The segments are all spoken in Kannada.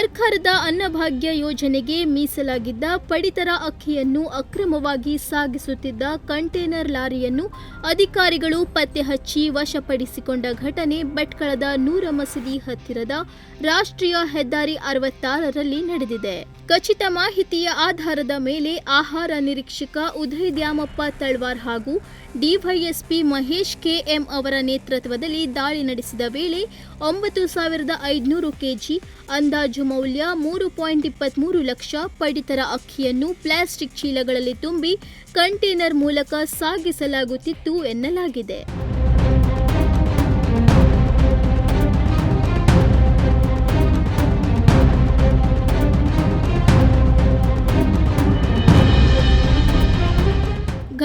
ಭಟ್ಕಳದ ಅನ್ನಭಾಗ್ಯ ಯೋಜನೆಗೆ ಮೀಸಲಾಗಿದ್ದ ಪಡಿತರ ಅಕ್ಕಿಯನ್ನು ಅಕ್ರಮವಾಗಿ ಸಾಗಿಸುತ್ತಿದ್ದ ಕಂಟೇನರ್ ಲಾರಿಯನ್ನು ಅಧಿಕಾರಿಗಳು ಪತ್ತೆ ಹಚ್ಚಿ ವಶಪಡಿಸಿಕೊಂಡ ಘಟನೆ ಭಟ್ಕಳದ ನೂರ ಮಸೀದಿ ಹತ್ತಿರದ ರಾಷ್ಟ್ರೀಯ ಹೆದ್ದಾರಿ ಅರವತ್ತಾರರಲ್ಲಿ ನಡೆದಿದೆ. ಖಚಿತ ಮಾಹಿತಿಯ ಆಧಾರದ ಮೇಲೆ ಆಹಾರ ನಿರೀಕ್ಷಕ ಉದಯ್ ದ್ಯಾಮಪ್ಪ ತಳ್ವಾರ್ ಹಾಗೂ ಡಿವೈಎಸ್ಪಿ ಮಹೇಶ್ ಕೆಎಂ ಅವರ ನೇತೃತ್ವದಲ್ಲಿ ದಾಳಿ ನಡೆಸಿದ ವೇಳೆ ಒಂಬತ್ತು ಸಾವಿರದ ಐದುನೂರು ಕೆಜಿ ಅಂದಾಜು ಮೌಲ್ಯ ಮೂರು ಪಾಯಿಂಟ್ ಇಪ್ಪತ್ತ್ಮೂರು ಲಕ್ಷ ಪಡಿತರ ಅಕ್ಕಿಯನ್ನು ಪ್ಲಾಸ್ಟಿಕ್ ಚೀಲಗಳಲ್ಲಿ ತುಂಬಿ ಕಂಟೇನರ್ ಮೂಲಕ ಸಾಗಿಸಲಾಗುತ್ತಿತ್ತು ಎನ್ನಲಾಗಿದೆ.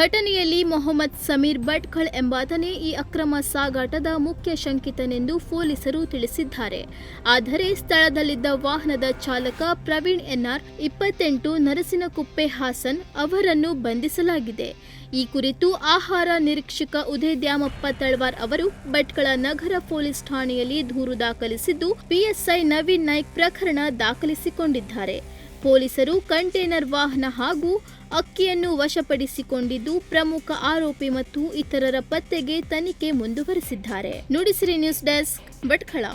ಘಟನೆಯಲ್ಲಿ ಮೊಹಮ್ಮದ್ ಸಮೀರ್ ಭಟ್ಖಳ್ ಎಂಬಾತನೇ ಈ ಅಕ್ರಮ ಸಾಗಾಟದ ಮುಖ್ಯ ಶಂಕಿತನೆಂದು ಪೊಲೀಸರು ತಿಳಿಸಿದ್ದಾರೆ. ಆದರೆ ಸ್ಥಳದಲ್ಲಿದ್ದ ವಾಹನದ ಚಾಲಕ ಪ್ರವೀಣ್ ಎನ್ಆರ್, ಇಪ್ಪತ್ತೆಂಟು ನರಸಿನಕುಪ್ಪೆ ಹಾಸನ್ ಅವರನ್ನು ಬಂಧಿಸಲಾಗಿದೆ. ಈ ಕುರಿತು ಆಹಾರ ನಿರೀಕ್ಷಕ ಉದಯ ದ್ಯಾಮಪ್ಪ ತಳ್ವಾರ್ ಅವರು ಭಟ್ಕಳ ನಗರ ಪೊಲೀಸ್ ಠಾಣೆಯಲ್ಲಿ ದೂರು ದಾಖಲಿಸಿದ್ದು, ಪಿಎಸ್ಐ ನವೀನ್ ನಾಯ್ಕ್ ಪ್ರಕರಣ ದಾಖಲಿಸಿಕೊಂಡಿದ್ದಾರೆ. ಪೊಲೀಸರು ಕಂಟೇನರ್ ವಾಹನ ಹಾಗೂ ಅಕ್ಕಿಯನ್ನು ವಶಪಡಿಸಿಕೊಂಡಿದ್ದು ಪ್ರಮುಖ ಆರೋಪಿ ಮತ್ತು ಇತರರ ಪತ್ತೆಗೆ ತನಿಖೆ ಮುಂದುವರೆಸಿದ್ದಾರೆ. Nudisiri news desk Bhatkal.